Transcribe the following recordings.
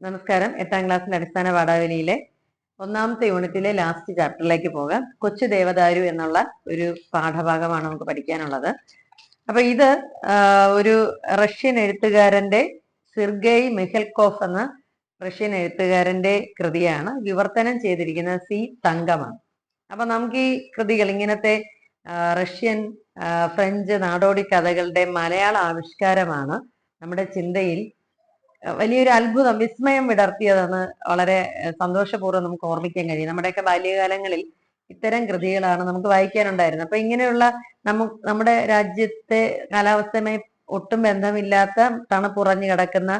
നമസ്കാരം. എട്ടാം ക്ലാസ്സിലെ അടിസ്ഥാന പാഠാവലിയിലെ ഒന്നാമത്തെ യൂണിറ്റിലെ ലാസ്റ്റ് ചാപ്റ്ററിലേക്ക് പോകാം. കൊച്ചു ദേവദാരു എന്നുള്ള ഒരു പാഠഭാഗമാണ് നമുക്ക് പഠിക്കാനുള്ളത്. അപ്പൊ ഇത് ഒരു റഷ്യൻ എഴുത്തുകാരന്റെ സിർഗൈ മെഹൽകോഫ് എന്ന റഷ്യൻ എഴുത്തുകാരന്റെ കൃതിയാണ് വിവർത്തനം ചെയ്തിരിക്കുന്ന സി തങ്കമാണ് അപ്പൊ നമുക്ക് ഈ കൃതികൾ ഇങ്ങനത്തെ റഷ്യൻ ഫ്രഞ്ച് നാടോടി കഥകളുടെ മലയാള ആവിഷ്കാരമാണ് നമ്മുടെ ചിന്തയിൽ വലിയൊരു അത്ഭുതം വിസ്മയം വിടർത്തിയതെന്ന് വളരെ സന്തോഷപൂർവം നമുക്ക് ഓർമ്മിക്കാൻ കഴിയും. നമ്മുടെയൊക്കെ ബാല്യകാലങ്ങളിൽ ഇത്തരം കൃതികളാണ് നമുക്ക് വായിക്കാനുണ്ടായിരുന്നത്. അപ്പൊ ഇങ്ങനെയുള്ള നമു നമ്മുടെ രാജ്യത്തെ കാലാവസ്ഥയുമായി ഒട്ടും ബന്ധമില്ലാത്ത തണുപ്പുറഞ്ഞു കിടക്കുന്ന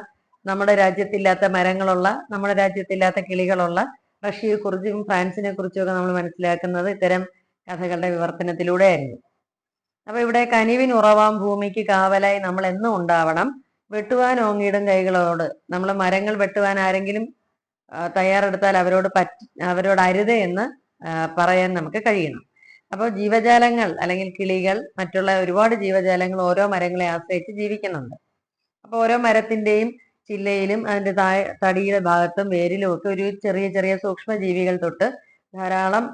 നമ്മുടെ രാജ്യത്തില്ലാത്ത മരങ്ങളുള്ള നമ്മുടെ രാജ്യത്തില്ലാത്ത കിളികളുള്ള റഷ്യയെ കുറിച്ചും ഫ്രാൻസിനെ കുറിച്ചും ഒക്കെ നമ്മൾ മനസ്സിലാക്കുന്നത് ഇത്തരം കഥകളുടെ വിവർത്തനത്തിലൂടെയായിരുന്നു. അപ്പൊ ഇവിടെ കനിവിൻ ഉറവാം ഭൂമിക്ക് കാവലായി നമ്മൾ എന്നും ഉണ്ടാവണം. വെട്ടുവാൻ ഓങ്ങിയിടും കൈകളോട്. നമ്മൾ മരങ്ങൾ വെട്ടുവാൻ ആരെങ്കിലും തയ്യാറെടുത്താൽ അവരോട് പറ്റ അവരോട് അരുത് എന്ന് പറയാൻ നമുക്ക് കഴിയണം. അപ്പോൾ ജീവജാലങ്ങൾ അല്ലെങ്കിൽ കിളികൾ മറ്റുള്ള ഒരുപാട് ജീവജാലങ്ങൾ ഓരോ മരങ്ങളെ ആശ്രയിച്ച് ജീവിക്കുന്നുണ്ട്. അപ്പോൾ ഓരോ മരത്തിന്റെയും ചില്ലയിലും അതിന്റെ താഴെ തടിയുടെ ഭാഗത്തും വേരിലും ഒക്കെ ഒരു ചെറിയ ചെറിയ സൂക്ഷ്മജീവികൾ തൊട്ട് ധാരാളം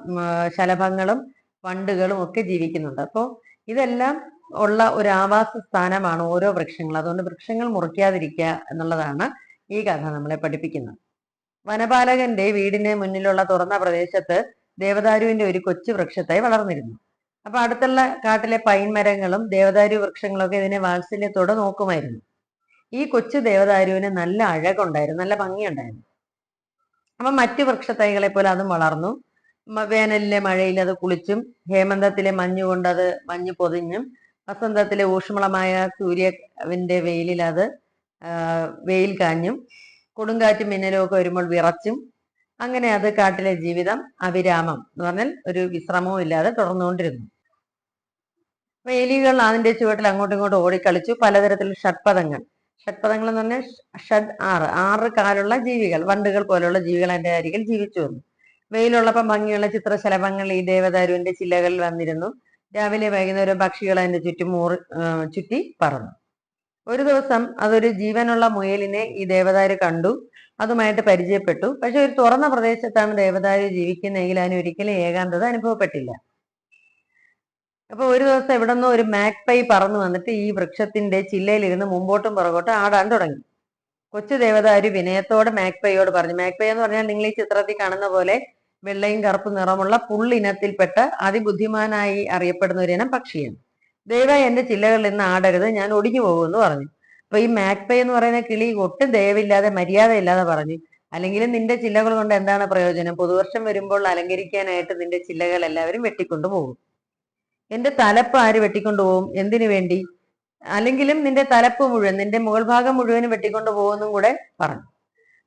ശലഭങ്ങളും വണ്ടുകളും ഒക്കെ ജീവിക്കുന്നുണ്ട്. അപ്പോൾ ഇതെല്ലാം ഉള്ള ഒരു ആവാസ സ്ഥാനമാണ് ഓരോ വൃക്ഷങ്ങൾ. അതുകൊണ്ട് വൃക്ഷങ്ങൾ മുറിക്കാതിരിക്കുക എന്നുള്ളതാണ് ഈ കഥ നമ്മളെ പഠിപ്പിക്കുന്നത്. വനപാലകന്റെ വീടിന് മുന്നിലുള്ള തുറന്ന പ്രദേശത്ത് ദേവദാരുവിന്റെ ഒരു കൊച്ചു വൃക്ഷത്തായി വളർന്നിരുന്നു. അപ്പൊ അടുത്തുള്ള കാട്ടിലെ പൈൻ മരങ്ങളും ദേവദാരു വൃക്ഷങ്ങളൊക്കെ ഇതിനെ വാത്സല്യത്തോടെ നോക്കുമായിരുന്നു. ഈ കൊച്ചു ദേവദാരുവിന് നല്ല അഴകുണ്ടായിരുന്നു നല്ല ഭംഗിയുണ്ടായിരുന്നു. അപ്പൊ മറ്റു വൃക്ഷത്തൈകളെ പോലെ അതും വളർന്നു. വേനലിലെ മഴയിൽ അത് കുളിച്ചും ഹേമന്തത്തിലെ മഞ്ഞുകൊണ്ട് അത് മഞ്ഞ് പൊതിഞ്ഞും വസന്തത്തിലെ ഊഷ്മളമായ സൂര്യവിന്റെ വെയിലിൽ അത് വെയിൽ കാഞ്ഞും കൊടുങ്കാറ്റും മിന്നലുമൊക്കെ വരുമ്പോൾ വിറച്ചും അങ്ങനെ അത് കാട്ടിലെ ജീവിതം അവിരാമം എന്ന് പറഞ്ഞാൽ ഒരു വിശ്രമവും ഇല്ലാതെ തുടർന്നുകൊണ്ടിരുന്നു. വേലികൾ അതിന്റെ ചുവട്ടിൽ അങ്ങോട്ടും ഇങ്ങോട്ടും ഓടിക്കളിച്ചു. പലതരത്തിൽ ഷഡ്പദങ്ങൾ. ഷഡ്പദങ്ങൾ എന്ന് പറഞ്ഞാൽ ഷഡ് ആറ്. ആറ് കാലുള്ള ജീവികൾ വണ്ടുകൾ പോലുള്ള ജീവികൾ അതിന്റെ അരികിൽ ജീവിച്ചു വന്നു. വെയിലുള്ളപ്പം ഭംഗിയുള്ള ചിത്രശലഭങ്ങൾ ഈ ദേവദാരുവിന്റെ ചില്ലകളിൽ വന്നിരുന്നു. രാവിലെ വൈകുന്നേരം പക്ഷികൾ അതിന്റെ ചുറ്റും മൂറി ചുറ്റി പറന്നു. ഒരു ദിവസം അതൊരു ജീവനുള്ള മുയലിനെ ഈ ദേവതാര് കണ്ടു. അതുമായിട്ട് പരിചയപ്പെട്ടു. പക്ഷെ ഒരു തുറന്ന പ്രദേശത്താണ് ദേവതാര് ജീവിക്കുന്നതെങ്കിൽ അതിന് ഒരിക്കലും ഏകാന്തത അനുഭവപ്പെട്ടില്ല. അപ്പൊ ഒരു ദിവസം എവിടെന്നോ ഒരു മാക്പൈ പറന്നു വന്നിട്ട് ഈ വൃക്ഷത്തിന്റെ ചില്ലയിലിരുന്ന് മുമ്പോട്ടും പുറകോട്ടും ആടാൻ തുടങ്ങി. കൊച്ചു ദേവദാരു വിനയത്തോടെ മാക്പൈയോട് പറഞ്ഞു. മാക്പൈ എന്ന് പറഞ്ഞാൽ നിങ്ങൾ ഈ ചിത്രത്തിൽ കാണുന്ന പോലെ വെള്ളയും കറുപ്പ് നിറമുള്ള പുള്ളിനത്തിൽപ്പെട്ട അതിബുദ്ധിമാനായി അറിയപ്പെടുന്ന ഒരു ഇനം പക്ഷിയാണ്. ദയവായി എന്റെ ചില്ലകളിൽ നിന്ന് ആടരുത് ഞാൻ ഒടിഞ്ഞു പോകുമെന്ന് പറഞ്ഞു. അപ്പൊ ഈ മാക്പേ എന്ന് പറയുന്ന കിളി ഒട്ടും ദയവില്ലാതെ മര്യാദയില്ലാതെ പറഞ്ഞു അല്ലെങ്കിൽ നിന്റെ ചില്ലകൾ കൊണ്ട് എന്താണ് പ്രയോജനം? പുതുവർഷം വരുമ്പോൾ അലങ്കരിക്കാനായിട്ട് നിന്റെ ചില്ലകൾ എല്ലാവരും വെട്ടിക്കൊണ്ടു പോകും. എന്റെ തലപ്പ് ആര് വെട്ടിക്കൊണ്ടു പോകും? എന്തിനു വേണ്ടി? അല്ലെങ്കിലും നിന്റെ തലപ്പ് മുഴുവൻ നിന്റെ മുകൾ ഭാഗം മുഴുവനും വെട്ടിക്കൊണ്ടു പോകുമെന്നും കൂടെ പറഞ്ഞു.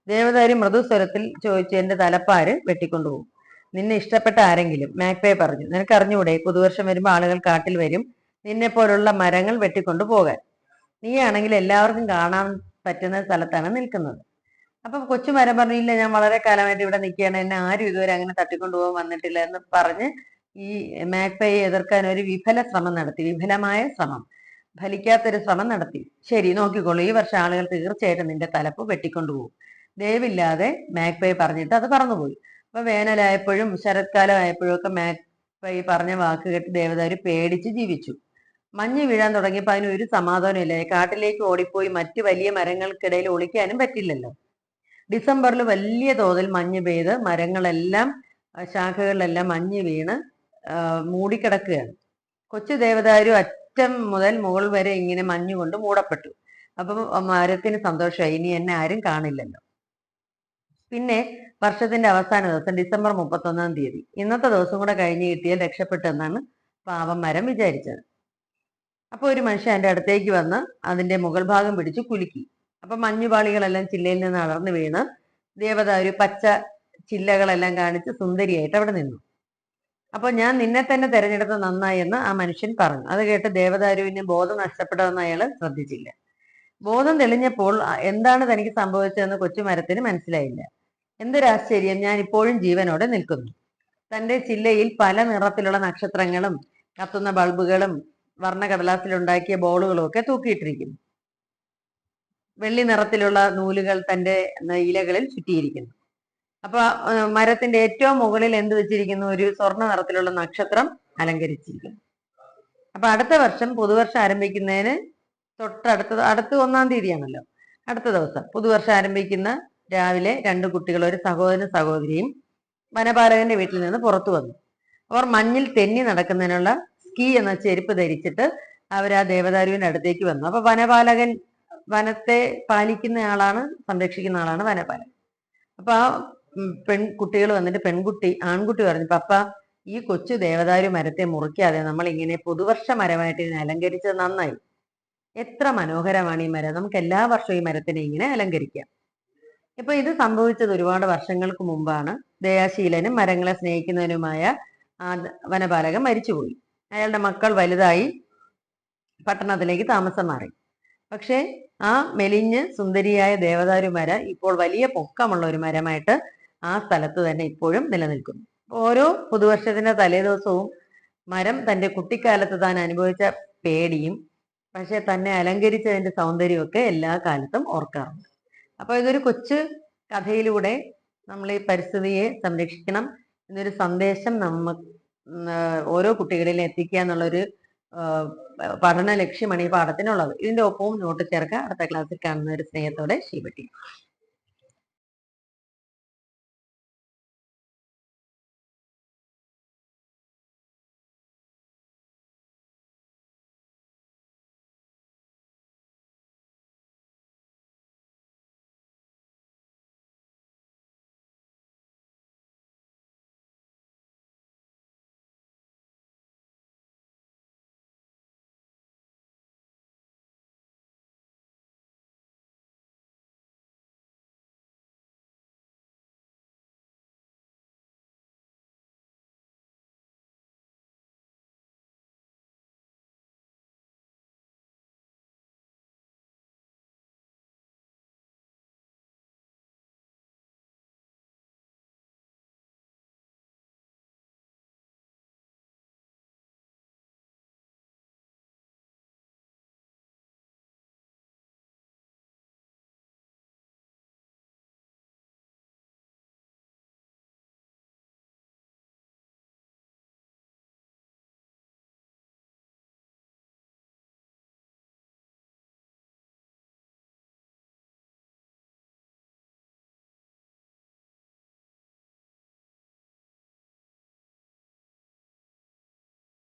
ദേവദാരി മൃദുസ്വരത്തിൽ ചോദിച്ചു എന്റെ തലപ്പാര് വെട്ടിക്കൊണ്ടു പോകും. നിന്നെ ഇഷ്ടപ്പെട്ട ആരെങ്കിലും? മാക്പേ പറഞ്ഞു നിനക്ക് അറിഞ്ഞൂടെ പുതുവർഷം വരുമ്പോൾ ആളുകൾ കാട്ടിൽ വരും. നിന്നെ പോലുള്ള മരങ്ങൾ വെട്ടിക്കൊണ്ടു പോകാൻ. നീയാണെങ്കിൽ എല്ലാവർക്കും കാണാൻ പറ്റുന്ന സ്ഥലത്താണ് നിൽക്കുന്നത്. അപ്പൊ കൊച്ചു മരം പറഞ്ഞില്ല ഞാൻ വളരെ കാലമായിട്ട് ഇവിടെ നിൽക്കുകയാണ്. എന്നെ ആരും ഇതുവരെ അങ്ങനെ തട്ടിക്കൊണ്ടു പോകാൻ വന്നിട്ടില്ല എന്ന് പറഞ്ഞ് ഈ മാക്പയെ എതിർക്കാൻ ഒരു വിഫല ശ്രമം നടത്തി വിഫലമായ ശ്രമം ഫലിക്കാത്തൊരു ശ്രമം നടത്തി. ശരി നോക്കിക്കോളൂ ഈ വർഷം ആളുകൾ തീർച്ചയായിട്ടും നിന്റെ തലപ്പ് വെട്ടിക്കൊണ്ടുപോകും ദയവില്ലാതെ മാക്പൈ പറഞ്ഞിട്ട് അത് പറന്നുപോയി അപ്പൊ വേനലായപ്പോഴും ശരത്കാലം ആയപ്പോഴും ഒക്കെ മാക്പൈ പറഞ്ഞ വാക്ക് കേട്ട് ദേവദാരി പേടിച്ച് ജീവിച്ചു. മഞ്ഞ് വീഴാൻ തുടങ്ങിയപ്പോൾ അതിന് ഒരു സമാധാനമില്ല കാട്ടിലേക്ക് ഓടിപ്പോയി മറ്റു വലിയ മരങ്ങൾക്കിടയിൽ ഒളിക്കാനും പറ്റില്ലല്ലോ. ഡിസംബറിൽ വലിയ തോതിൽ മഞ്ഞ് പെയ്ത് മരങ്ങളെല്ലാം ശാഖകളിലെല്ലാം മഞ്ഞ് വീണ് മൂടിക്കിടക്കുകയാണ്. കൊച്ചു ദേവദാരു അറ്റം മുതൽ മുകൾ വരെ ഇങ്ങനെ മഞ്ഞുകൊണ്ട് മൂടപ്പെട്ടു. അപ്പം മരത്തിന് സന്തോഷമായി. ഇനി എന്നെ ആരും കാണില്ലല്ലോ. പിന്നെ വർഷത്തിന്റെ അവസാന ദിവസം ഡിസംബർ മുപ്പത്തൊന്നാം തീയതി. ഇന്നത്തെ ദിവസം കൂടെ കഴിഞ്ഞ് കിട്ടിയാൽ രക്ഷപ്പെട്ടെന്നാണ് പാവം മരം വിചാരിച്ചത്. അപ്പൊ ഒരു മനുഷ്യൻ എന്റെ അടുത്തേക്ക് വന്ന് അതിന്റെ മുകൾ ഭാഗം പിടിച്ച് കുലുക്കി. അപ്പൊ മഞ്ഞുപാളികളെല്ലാം ചില്ലയിൽ നിന്ന് അടർന്നു വീണ് ദേവത ദേവദാരു പച്ച ചില്ലകളെല്ലാം കാണിച്ച് സുന്ദരിയായിട്ട് അവിടെ നിന്നു. അപ്പൊ ഞാൻ നിന്നെ തന്നെ തെരഞ്ഞെടുത്ത് നന്നായി എന്ന് ആ മനുഷ്യൻ പറഞ്ഞു. അത് കേട്ട് ദേവദാരുവിന് ബോധം നഷ്ടപ്പെട്ടതെന്ന് അയാൾ ശ്രദ്ധിച്ചില്ല. ബോധം തെളിഞ്ഞപ്പോൾ എന്താണ് തനിക്ക് സംഭവിച്ചതെന്ന് കൊച്ചുമരത്തിന് മനസ്സിലായില്ല. എന്തൊരാശ്ചര്യം? ഞാൻ ഇപ്പോഴും ജീവനോടെ നിൽക്കുന്നു. തന്റെ ചില്ലയിൽ പല നിറത്തിലുള്ള നക്ഷത്രങ്ങളും കത്തുന്ന ബൾബുകളും വർണകടലാസിലുണ്ടാക്കിയ ബോളുകളും ഒക്കെ തൂക്കിയിട്ടിരിക്കുന്നു. വെള്ളി നിറത്തിലുള്ള നൂലുകൾ തന്റെ ഇലകളിൽ ചുറ്റിയിരിക്കുന്നു. അപ്പൊ മരത്തിന്റെ ഏറ്റവും മുകളിൽ എന്ത് വെച്ചിരിക്കുന്നു? ഒരു സ്വർണ നിറത്തിലുള്ള നക്ഷത്രം അലങ്കരിച്ചിരിക്കുന്നു. അപ്പൊ അടുത്ത വർഷം പുതുവർഷം ആരംഭിക്കുന്നതിന് തൊട്ടടുത്ത അടുത്ത ഒന്നാം തീയതിയാണല്ലോ. അടുത്ത ദിവസം പുതുവർഷം ആരംഭിക്കുന്ന രാവിലെ രണ്ട് കുട്ടികൾ ഒരു സഹോദരനും സഹോദരിയും വനപാലകന്റെ വീട്ടിൽ നിന്ന് പുറത്തു വന്നു. അവർ മഞ്ഞിൽ തെന്നി നടക്കുന്നതിനുള്ള സ്കീ എന്ന ചെരുപ്പ് ധരിച്ചിട്ട് അവർ ആ ദേവദാരുവിന്റെ അടുത്തേക്ക് വന്നു. അപ്പൊ വനപാലകൻ വനത്തെ പാലിക്കുന്ന ആളാണ് സംരക്ഷിക്കുന്ന ആളാണ് വനപാലൻ അപ്പൊ ആ പെൺകുട്ടികൾ വന്നിട്ട് പെൺകുട്ടി ആൺകുട്ടി പറഞ്ഞു പപ്പ ഈ കൊച്ചു ദേവദാരു മരത്തെ മുറിക്കാതെ നമ്മൾ ഇങ്ങനെ പുതുവർഷ മരമായിട്ട് ഇതിനെ അലങ്കരിച്ചത് നന്നായി. എത്ര മനോഹരമാണ് ഈ മരം. നമുക്ക് എല്ലാ വർഷവും ഈ മരത്തിനെ ഇങ്ങനെ അലങ്കരിക്കാം. ഇപ്പൊ ഇത് സംഭവിച്ചത് ഒരുപാട് വർഷങ്ങൾക്ക് മുമ്പാണ്. ദയാശീലനും മരങ്ങളെ സ്നേഹിക്കുന്നവനുമായ ആ വനപാലകൻ മരിച്ചുപോയി. അയാളുടെ മക്കൾ വലുതായി പട്ടണത്തിലേക്ക് താമസം മാറി. പക്ഷേ ആ മെലിഞ്ഞ് സുന്ദരിയായ ദേവതാരു മര ഇപ്പോൾ വലിയ പൊക്കമുള്ള ഒരു മരമായിട്ട് ആ സ്ഥലത്ത് തന്നെ ഇപ്പോഴും നിലനിൽക്കുന്നു. ഓരോ പുതുവർഷത്തിന്റെ തലേദിവസവും മരം തന്റെ കുട്ടിക്കാലത്ത് താൻ അനുഭവിച്ച പേടിയും പക്ഷെ തന്നെ അലങ്കരിച്ചതിന്റെ സൗന്ദര്യമൊക്കെ എല്ലാ കാലത്തും ഓർക്കാറുണ്ട്. അപ്പൊ ഇതൊരു കൊച്ചു കഥയിലൂടെ നമ്മൾ ഈ പരിസ്ഥിതിയെ സംരക്ഷിക്കണം എന്നൊരു സന്ദേശം നമ്മ ഓരോ കുട്ടികളിലും എത്തിക്കുക എന്നുള്ളൊരു പഠന ലക്ഷ്യമാണ് ഈ പാഠത്തിനുള്ളത്. ഇതിന്റെ ഒപ്പവും നോട്ട് ചേർക്കുക. അടുത്ത ക്ലാസ്സിൽ കാണുന്ന ഒരു സ്നേഹത്തോടെ ശീപട്ടി